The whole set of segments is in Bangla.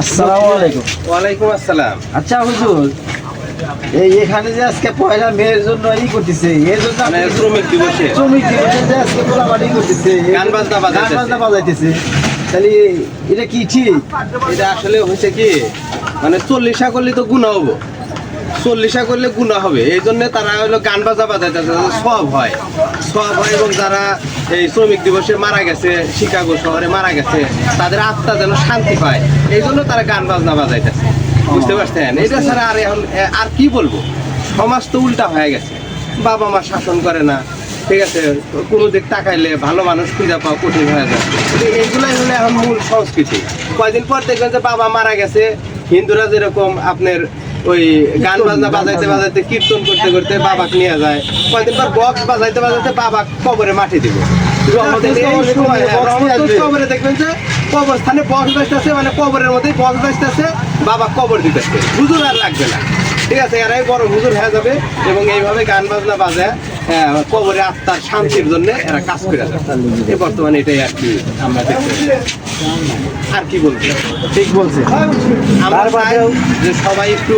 আসসালামু আলাইকুম ওয়ালাইকুম আসসালাম। আচ্ছা হুজুর এই এখানে যে আজকে পয়লা মেয়ের জন্য ই করতেছে এর জন্য মানে শ্রমিক দিবসে। শ্রমিক দিবসে যে আজকে গোলাবাড়ি করতেছে এর গান বাজনা গান বাজাইতেছে। বাজনা বাজাইতেছে। তাহলে এটা কি ঠিক? এটা আসলে হয়েছে কি মানে চল্লিশা করলে তো গুণা হব। চল্লিশা করলে গুণা হবে। এই জন্য তারা হলো গান বাজা বাজাইতেছে সব হয়। সব হয় এবং যারা এই শ্রমিক দিবসে মারা গেছে, শিকাগো শহরে মারা গেছে, তাদের আত্মা যেন শান্তি পায়। এই জন্য তারা গান বাজনা বাজাইতেছে। বুঝতে পারছেন? এটা ছাড়া আর এখন আর কি বলব? সমাজ তো উল্টা হয়ে গেছে। বাবা মা শাসন করে না। ঠিক আছে? কোনো দিক তাকাইলে ভালো মানুষ খুঁজে পাওয়া কঠিন হয়ে যায়। এইগুলাই হলো এখন মূল সংস্কৃতি। কয়দিন পর দেখবেন যে বাবা মারা গেছে। হিন্দুরা যেরকম আপনার ওই গান বাজনা বাজাইতে বাজাইতে কীর্তন করতে করতে বাবাকে নিয়ে যায়। কয়েকদিন পর বক্স বাজাইতে বাজাইতে বাবা কবরে মাটি দিব। হ্যাঁ, কবরে দেখবেন যে কবরস্থানে বক্স বাজতেছে মানে কবরের মধ্যেই বক্স বাজতেছে বাবা কবর দিতেছে। হুজুর আর লাগবে না। ঠিক আছে এরাই বড় হুজুর হয়ে যাবে এবং এইভাবে গান বাজনা বাজায়। কবরে আত্মার শান্তির জন্য এরা কাজ করে এই বর্তমানে এটাই আর কি আমরা দেখতে আর কি বলব? ঠিক বলছে আমরা চাই যে সবাই একটু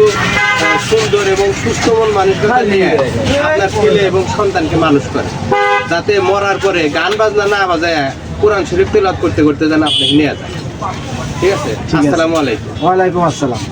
সুন্দর এবং সুস্থ মন মানুষকে নিয়ে আপনার ছেলে এবং সন্তানকে মানুষ করে। যাতে মরার পরে গান বাজনা না বাজায় কোরআন শরীফ তেলাওয়াত করতে করতে যেন আপনাকে নিয়ে যায় ঠিক আছে। আসসালামু আলাইকুম। ওয়ালাইকুম আসসালাম।